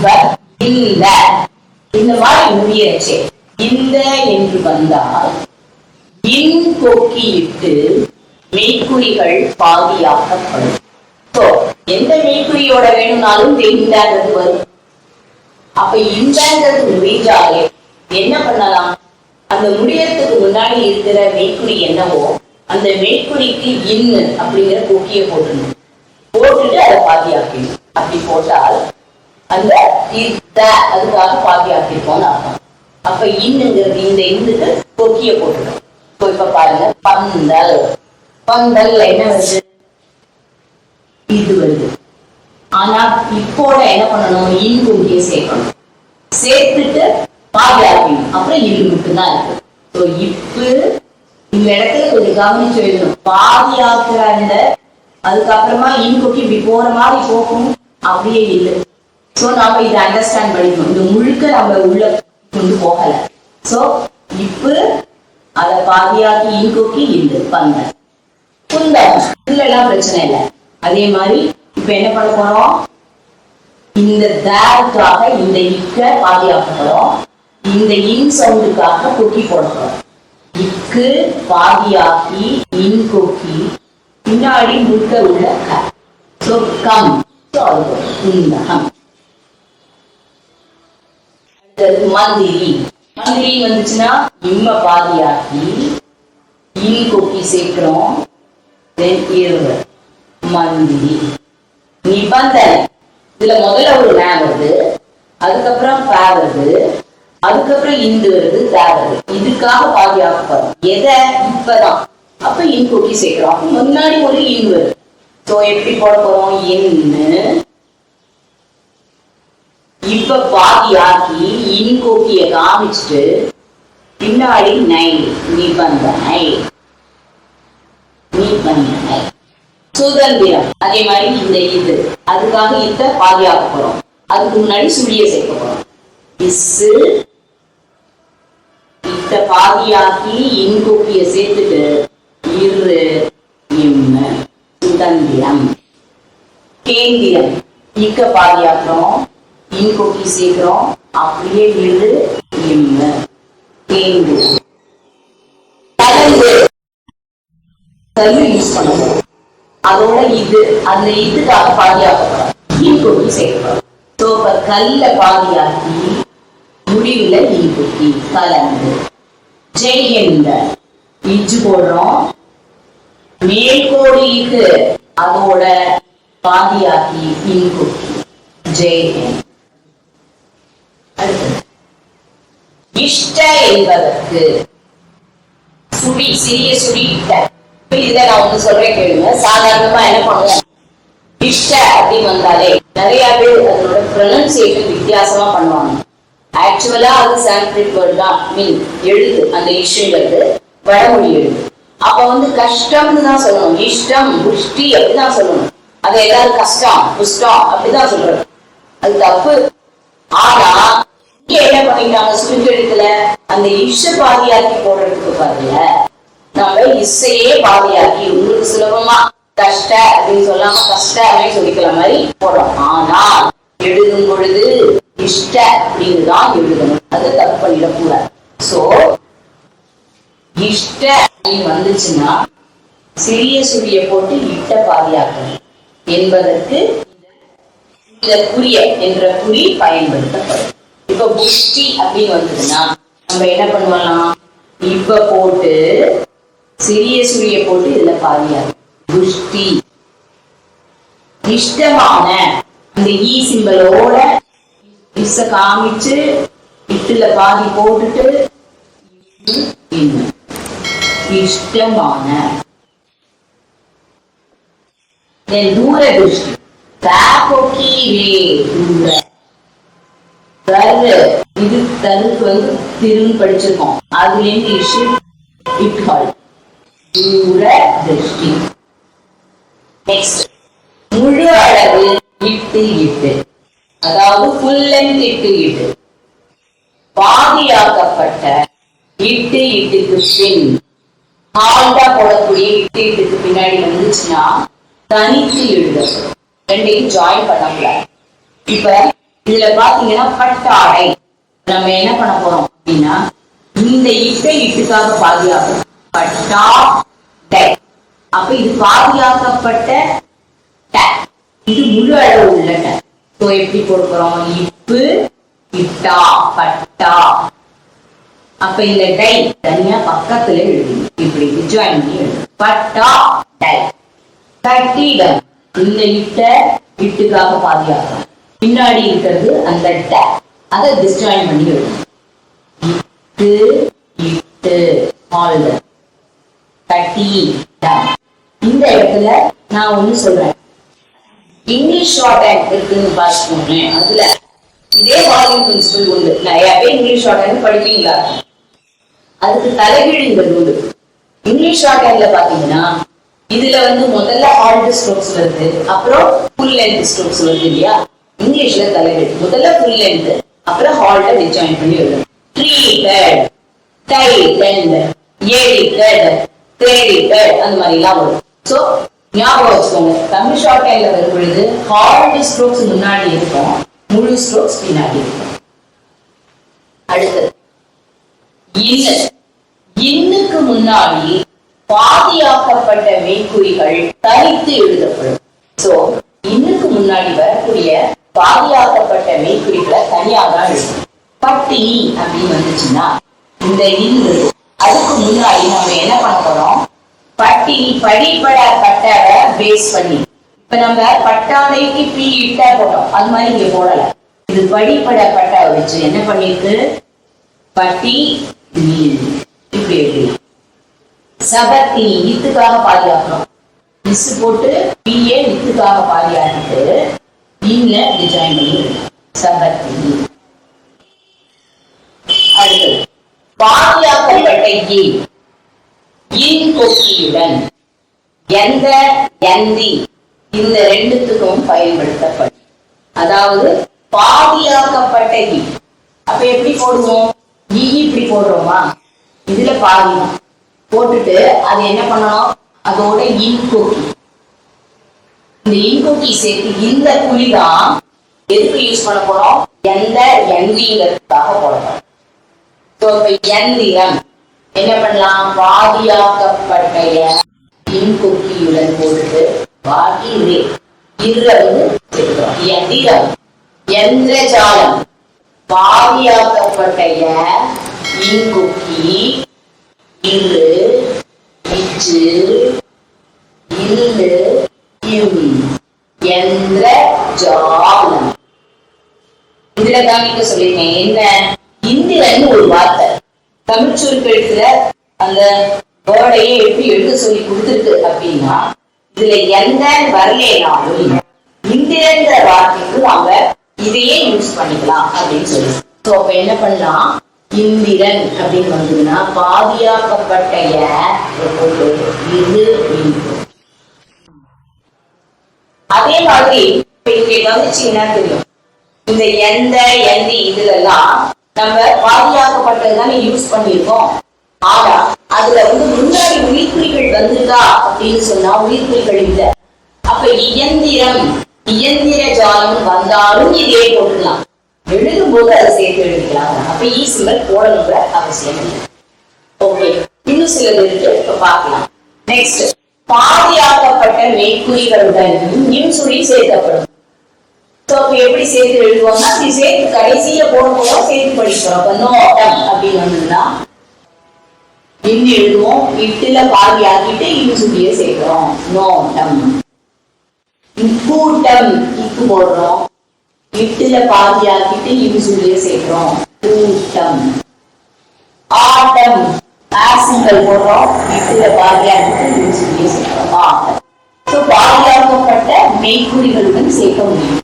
இவர் இந்த இந்த மாதிரி முடியச்சு இந்த என்று வந்தால் இன் கொக்கியிட்டு மெய்க்குறிகள் பாதியாக்கப்படும். எந்த மெய்க்குறியோட வேணும்னாலும் இந்தாங்கிறது வரும். அப்ப இந்தாங்கிறது முடிஞ்சாலே என்ன பண்ணலாம்? அந்த முடியறதுக்கு முன்னாடி இருக்கிற மெய்க்குறி என்னவோ அந்த மெய்க்குறிக்கு இன்னு அப்படிங்கிற கொக்கிய போட்டுடணும். போட்டுட்டு அதை பாதியாக்கணும். அப்படி போட்டால் அந்த இந்த அதுக்காக பாதியாக்கிருக்கோம்னு அர்த்தம். அப்ப இன்னுங்கிறது இந்த இந்துக்கு கொக்கிய போட்டுருக்கோம் இப்ப பாருங்க பந்தல். பந்தல்ல என்ன வருது? இது வருது. ஆனா இப்போட என்ன பண்ணணும்? இன் சேர்க்கணும். சேர்த்துட்டு பாதியாக்கணும் அப்புறம் இது மட்டும்தான் இருக்கு. ஸோ இப்பு இந்த இடத்துல கொஞ்சம் கவனிச்சு எழுதணும். பாதியாக்குற அந்த அதுக்கப்புறமா இன் இப்படி போற மாதிரி போகும் அப்படியே இல்லை. ஸோ நாம இதை அண்டர்ஸ்டாண்ட் பண்ணிக்கணும். இது முழுக்க நம்ம உள்ள கொண்டு போகல. ஸோ இப்பு அதை பாதியாக்கி இன்கோக்கி இந்த பந்த குந்தம் இதுல பிரச்சனை இல்லை. அதே மாதிரி இப்போ என்ன பண்ண போறோம்? இந்த தேருக்காக இந்த இக்க பாதியாக்க போறோம். இந்த இன் சவுண்டுக்காக கொக்கி போட போறோம். இக்கு பாதியாக்கி இன் கொக்கி பின்னாடி முழுக்க உள்ள க. So come. ஸோ அது இந்த ஹம் மந்திரி மந்திரி வந்துச்சுன்னா இம்ம பாதியாக்கி இன் கொக்கி சேர்க்கிறோம் தென் இருவர். மந்திரி நிபந்தனை. இதுல முதல்ல ஒரு நே வருது அதுக்கப்புறம் பே வருது அதுக்கப்புறம் இந்து வருது தே வருது. இதுக்காக பாதியாக்கப்படும் எதை? இப்பதான். அப்ப இன் கொக்கி சேர்க்கிறோம். முன்னாடி ஒரு இன் வருது. ஸோ எப்படி போட போறோம்? இன்னு. இப்ப பாதியாக்கி ஆக்கி கொக்கிய காமிச்சிட்டு பின்னாடி நை நிபந்தனை. நிபந்தனை. சுதந்திரம். அதே மாதிரி இந்த இது. அதுக்காக இத்த பாதி ஆக்க போறோம். அதுக்கு முன்னாடி சுழிய சேர்க்க போறோம். இசு இத்த பாதியாக்கி இன்கோக்கிய சேர்த்துட்டு இரு இம்ம சுதந்திரம். கேந்திரம். இக்க பாதியாக்குறோம். மீன் கொக்கி சேர்க்கிறோம். அப்படியே இரு இம்மு கேந்திரம் கலந்து யூஸ் பண்ணுவோம். அதோட இது அந்த இதுக்காக பாதியாக்கப்படும். மீன் கொக்கி சேர்க்கப்படும் ஸோ இப்போ கல்ல பாதியாக்கி முடிவுல கொக்கி கலந்து. ஜெய்ஹிந்த இஜ்ஜு போடுறோம். மேல்கோடிக்கு அதோட பாதியாக்கி இன்குட்டி ஜெய்ஹிந்த் அடுத்தது இஷ்ட என்பதற்கு சுடி சிறிய சுடி இதை நான் வந்து சொல்றேன் கேளுங்க. சாதாரணமா என்ன பண்ணுவோம் இஷ்ட அப்படின்னு வந்தாலே நிறைய பேர் அதனோட ப்ரொனன்சியேஷன் வித்தியாசமா பண்ணுவாங்க. ஆக்சுவலா அது சான்ஸ்கிரிட் வேர்ட் தான். மீன் எழுது. அந்த இஷ்டுங்கிறது வடமொழி எழுது. அப்ப வந்து கஷ்டம்னு தான் சொல்லணும். இஷ்டம் புஷ்டி அப்படிதான் சொல்லணும். அது எல்லாரும் கஷ்டம் புஷ்டம் அப்படிதான் சொல்றது. அது தப்பு. ஆனா என்ன பண்ணிட்டாங்க சுருக்கெழுத்துல அந்த இஷ பாதியாக்கி போடுறதுக்கு பாருங்க நம்ம இசையே பாதியாக்கி உங்களுக்கு சுலபமா கஷ்ட அப்படின்னு சொல்லாம கஷ்ட அப்படின்னு சொல்லிக்கிற மாதிரி போடுறோம். ஆனால் எழுதும் பொழுது இஷ்ட அப்படின்னு தான் எழுதணும். அது தப்பு பண்ணிடக்கூடாது. சோ இஷ்ட அப்படின்னு வந்துச்சுன்னா சிறிய சுழிய போட்டு இட்ட பாதியாக்கணும் என்பதற்கு இந்த குறிய என்ற குறி பயன்படுத்தப்படும். இப்ப புஷ்டி அப்படின்னு வந்ததுன்னா நம்ம என்ன பண்ணுவலாம்? இப்ப போட்டு சிறிய சுழிய போட்டு இதுல பாதியா புஷ்டி. இஷ்டமான இந்த ஈ சிம்பலோட இச காமிச்சு இட்டுல பாதி போட்டுட்டு இஷ்டமான. தூர திருஷ்டி தூர. அதாவது இது தருக்கு வந்து திருன்னு படிச்சிருக்கோம். அதுல இருந்து இஷ்டு இட்ஹால் தூர திருஷ்டி. நெக்ஸ்ட் முழு அளவு இட்டு இட்டு. அதாவது ஃபுல் லென்த் இட்டு இட்டு. பாதியாக்கப்பட்ட இட்டு இட்டுக்கு பின் ஹால்டா போடக்கூடிய இட்டு இட்டுக்கு பின்னாடி வந்துச்சுன்னா தனித்து எழுதப்படும். ரெண்டையும் ஜாயின் பண்ணக்கூடாது. இப்ப இதுல பாத்தீங்கன்னா பட்டாடை நம்ம என்ன பண்ண போறோம் அப்படின்னா இந்த இட்டை இட்டுக்காக பாதுகாக்கணும். பட்டா அப்ப இது பாதுகாக்கப்பட்ட இது முழு அளவு உள்ள ட. ஸோ எப்படி கொடுக்குறோம்? இப்பு இட்டா பட்டா. அப்ப இந்த டை தனியா பக்கத்துல எழுதணும். இப்படி ஜாயின் பண்ணி எழுதணும். பட்டா டை. கட்டிடம். இந்த இட்ட இட்டுக்காக பாதுகாக்கணும். பின்னாடி இருக்கிறது அந்த ட அதை டிஸ்ஜாயின் பண்ணி எழுதணும் இட்டு இட்டு ஹால்டர் கட்டி இந்த இடத்துல நான் ஒண்ணு சொல்றேன். இங்கிலீஷ் ஷார்ட் ஹேண்ட் இருக்குன்னு பார்த்துக்கோங்களேன் அதுல இதே வால்யூம் பிரின்சிபல் உண்டு. நிறைய பேர் இங்கிலீஷ் ஷார்ட் ஹேண்ட் படிப்பீங்களா? அதுக்கு தலைகீழ்ங்கிறது உண்டு. இங்கிலீஷ் ஷார்ட் ஹேண்ட்ல பாத்தீங்கன்னா இதுல வந்து முதல்ல ஹால்ட் ஸ்ட்ரோக்ஸ் வருது. அப்புறம் ஃபுல் லென்த் ஸ்ட்ரோக்ஸ் வருது இல்லையா? இங்கிலீஷ்ல தலைவர். முதல்ல ஃபுல் லென்த் அப்புறம் ஹால்ட ஜாயின் பண்ணி எழுதணும். ட்ரீட்டட் டைட்டன்ட் ஏடிட்டட் கிரெடிட்டட் அந்த மாதிரி எல்லாம் வரும். சோ ஞாபகம் வச்சுக்கோங்க. தமிழ் ஷார்ட் ஹேண்ட்ல வரும் பொழுது ஹால்ட் ஸ்ட்ரோக்ஸ் முன்னாடி இருக்கும். முழு ஸ்ட்ரோக்ஸ் பின்னாடி இருக்கும். அடுத்தது இன்ன. இன்னுக்கு முன்னாடி பாதியாக்கப்பட்ட மெய்க்குறிகள் தனித்து எழுதப்படும். சோ இன்னுக்கு முன்னாடி வரக்கூடிய பாதியாக்கப்பட்ட மெய்க்குறிகளை தனியாக தான் எழுதணும் பட்டினி அப்படின்னு வந்துச்சுன்னா இந்த இந்து அதுக்கு முன்னாடி நம்ம என்ன பண்ண போறோம்? பட்டி படிப்பட பட்டட பேஸ் பண்ணி இப்ப நம்ம பட்டாடைக்கு பி இட்டா போட்டோம். அது மாதிரி இங்க போடல. இது படிப்பட பட்டா வச்சு என்ன பண்ணிருக்கு? பட்டி நீர் இப்படி எழுதி சபத்தி இத்துக்காக பாதுகாக்கணும். மிஸ் போட்டு பிஏ இத்துக்காக பாதுகாத்துட்டு இன்ன டிசைன் பண்ணி எழுதணும். சபத்தி அடுத்தது பாதுகாக்கப்பட்ட இ இன் கொக்கியுடன் எந்த எந்தி இந்த ரெண்டுத்துக்கும் பயன்படுத்தப்படும். அதாவது பாதியாக்கப்பட்ட இ e. அப்ப எப்படி போடுவோம்? ஈ இப்படி போடுறோமா? இதுல பாதியம் போட்டுட்டு அது என்ன பண்ணணும்? அதோட இன் கொக்கி. இந்த இன் சேர்த்து இந்த குழி தான் எதுக்கு யூஸ் பண்ண போறோம்? எந்த எந்திங்கிறதுக்காக போடணும் So, இப்போ எந்திரம். என்ன பண்ணலாம்? பாதியாக்கப்பட்ட இன்குக்கியுடன் போட்டு பாதி ரே இர. வந்து சேர்க்கிறோம் எந்திரம். எந்திரஜாலம். பாதியாக்கப்பட்ட இன்குக்கி இரு இச்சு இல்லு இம் எந்திர ஜாலம் இதுல கவனிக்க சொல்லிருக்கேன் என்ன இந்திரன் ஒரு வார்த்தை. தமிழ் சுருக்கெழுத்துல அந்த வேர்டையே எப்படி எழுத சொல்லி கொடுத்துருக்கு அப்படின்னா இதுல எந்த வரலேனாலும் இந்திரன்ற வார்த்தைக்கு அவங்க இதையே யூஸ் பண்ணிக்கலாம் அப்படின்னு சொல்லி சோ அப்ப என்ன பண்ணலாம்? இந்திரன் அப்படின்னு வந்ததுன்னா பாதியாக்கப்பட்ட இது அதே மாதிரி இப்ப இங்க கவனிச்சீங்கன்னா தெரியும். இந்த எந்த எந்தி இதுல எல்லாம் நம்ம பாதுகாக்கப்பட்டது தானே யூஸ் பண்ணியிருக்கோம்? ஆனா அதுல வந்து முன்னாடி உயிர்குறிகள் வந்திருக்கா அப்படின்னு சொன்னா உயிர்குறிகள் இல்ல. அப்ப இயந்திரம் இயந்திர ஜாலம் வந்தாலும் இதே போட்டுக்கலாம். எழுதும் போது அதை சேர்த்து எழுதிக்கலாம். அப்ப ஈ சிம்பல் போடணுங்கிற அவசியம் இல்லை. ஓகே இன்னும் சிலது இருக்கு. இப்ப பார்க்கலாம். நெக்ஸ்ட் பாதியாக்கப்பட்ட மெய்க்குறிகளுடன் இன்சுழி சேர்க்கப்படும். அப்ப எப்படி சேர்த்து எழுதுவாங்க அப்படி சேர்த்து கடைசியில போட போறோம் சேர்த்து படிக்கிறோம். அப்ப நோட்டம் அப்படின்னு வந்ததுன்னா இன்னு எழுதுவோம். இட்டுல பாதி ஆக்கிட்டு இன்சுழிய சேர்க்கிறோம். நோட்டம் கூட்டம் இக்கு போடுறோம். இட்டுல பாதி ஆக்கிட்டு இன்சுழிய சேர்க்கிறோம். கூட்டம். ஆட்டம். ஆசிங்கல் போடுறோம். இட்டுல பாதி ஆக்கிட்டு இன்சுழிய சேர்க்கிறோம். ஆட்டம். பாதுகாக்கப்பட்ட மெய்க்குறிகளுடன் சேர்க்க முடியும்.